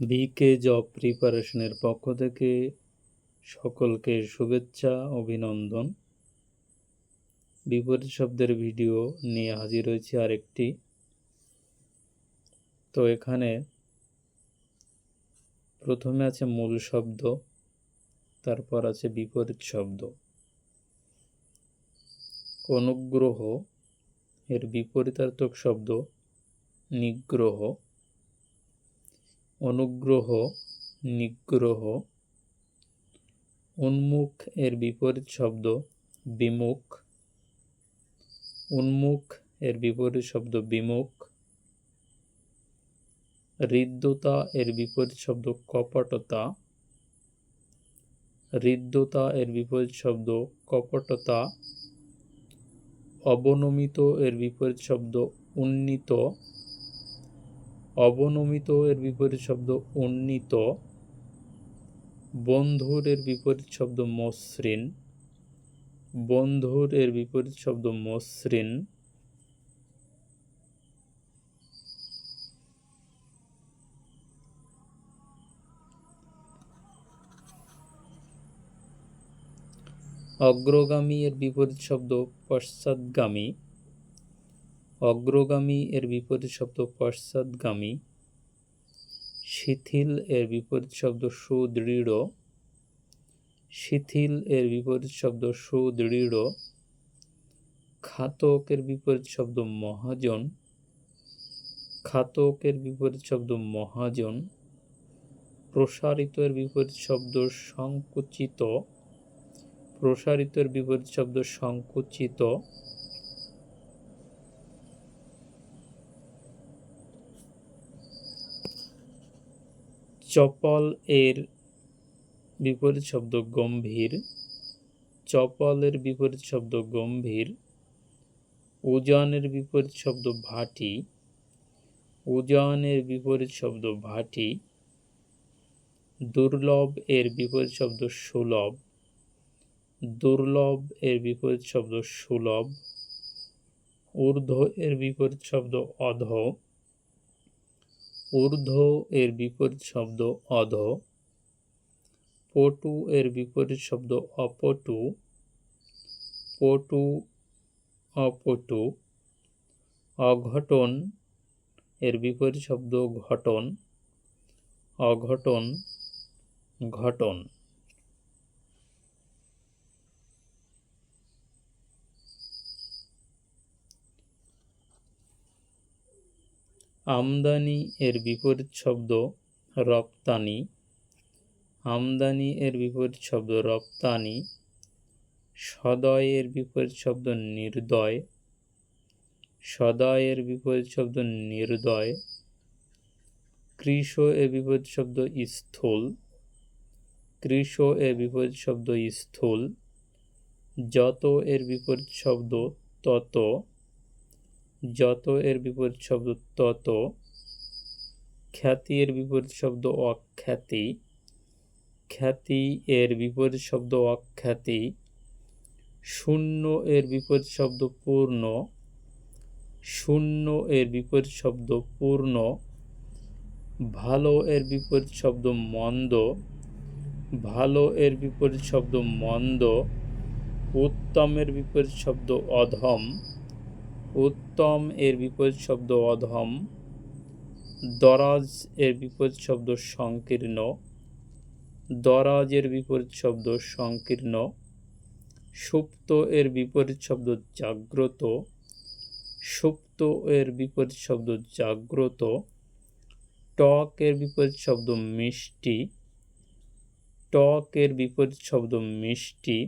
বিকে job প্রিপারেশনের পক্ষ থেকে সকলকে শুভেচ্ছা, অভিনন্দন। বিপরীত শব্দের ভিডিও নিয়ে হাজির হয়েছি আরেকটি। তো এখানে প্রথমে আছে মূল শব্দ, তারপর আছে বিপরীত শব্দ। অনুগ্রহ, এর বিপরীতার্থক শব্দ নিগ্রহ। অনুগ্রহ, নিগ্রহ। উন্মুখ এর বিপরীত শব্দ বিমুখ। উন্মুখ এর বিপরীত শব্দ বিমুখ। হৃদ্যতা এর বিপরীত শব্দ কপটতা। হৃদ্যতা এর বিপরীত শব্দ কপটতা। অবনমিত এর বিপরীত শব্দ উন্নীত। অবনমিত এর বিপরীত শব্দ উন্নীত বন্ধুর এর বিপরীত শব্দ মসৃণ, বন্ধুর এর বিপরীত শব্দ মসৃণ, অগ্রগামী এর বিপরীত শব্দ পশ্চাৎগামী অগ্রগামী এর বিপরীত শব্দ পশ্চাৎগামী। শিথিল এর বিপরীত শব্দ সুদৃঢ়। শিথিল এর বিপরীত শব্দ সুদৃঢ়। খাতকের বিপরীত শব্দ মহাজন। খাতকের বিপরীত শব্দ মহাজন। প্রসারিত এর বিপরীত শব্দ সংকুচিত। প্রসারিতের বিপরীত শব্দ সংকুচিত। চপল এর বিপরীত শব্দ গম্ভীর। চপলের বিপরীত শব্দ গম্ভীর। উজানের বিপরীত শব্দ ভাটি। উজানের বিপরীত শব্দ ভাটি। দুর্লভ এর বিপরীত শব্দ সুলভ। দুর্লভ এর বিপরীত শব্দ সুলভ। ঊর্ধ্ব এর বিপরীত শব্দ অধ। ঊর্ধ্ব এর বিপরীত শব্দ অধ, পটু এর বিপরীত শব্দ অপটু, পটু অপটু, অঘটন এর বিপরীত শব্দ ঘটন, অঘটন ঘটন। আমদানি এর বিপরীত শব্দ রপ্তানি। আমদানি এর বিপরীত শব্দ রপ্তানি। সদয় এর বিপরীত শব্দ নির্দয়। সদয় এর বিপরীত শব্দ নির্দয়। কৃষ এর বিপরীত শব্দ স্থূল। কৃষ এর বিপরীত শব্দ স্থূল। যত এর বিপরীত শব্দ তত। যত এর বিপরীত শব্দ তত, খ্যাতি এর বিপরীত শব্দ অখ্যাতি, খ্যাতি এর বিপরীত শব্দ অখ্যাতি, শূন্য এর বিপরীত শব্দ পূর্ণ, শূন্য এর বিপরীত শব্দ পূর্ণ, ভালো এর বিপরীত শব্দ মন্দ, ভালো এর বিপরীত শব্দ মন্দ উত্তমের বিপরীত শব্দ অধম উত্তম এর বিপরীত শব্দ অধম, দরাজ এর বিপরীত শব্দ সংকীর্ণ দরাজের বিপরীত শব্দ সংকীর্ণ, সুপ্ত এর বিপরীত শব্দ জাগ্রত, সুপ্ত এর বিপরীত শব্দ জাগ্রত, টক এর বিপরীত শব্দ মিষ্টি, টক এর বিপরীত শব্দ মিষ্টি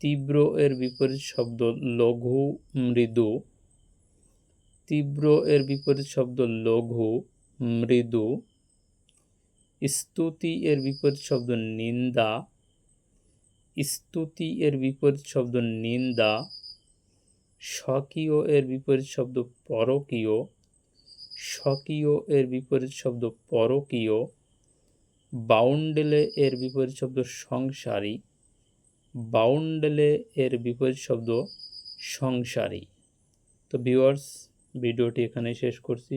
তীব্র এর বিপরীত শব্দ লঘু মৃদু। তীব্র এর বিপরীত শব্দ লঘু মৃদু। স্তুতি এর বিপরীত শব্দ নিন্দা। স্তুতি এর বিপরীত শব্দ নিন্দা। স্বকীয় এর বিপরীত শব্দ পরকীয়। স্বকীয় এর বিপরীত শব্দ পরকীয়। বাউন্ডেলে এর বিপরীত শব্দ সংসারী। বাউন্ডেলে এর বিপরীত শব্দ সংসারী। তো ভিওয়ার্স ভিডিওটি এখানে শেষ করছি।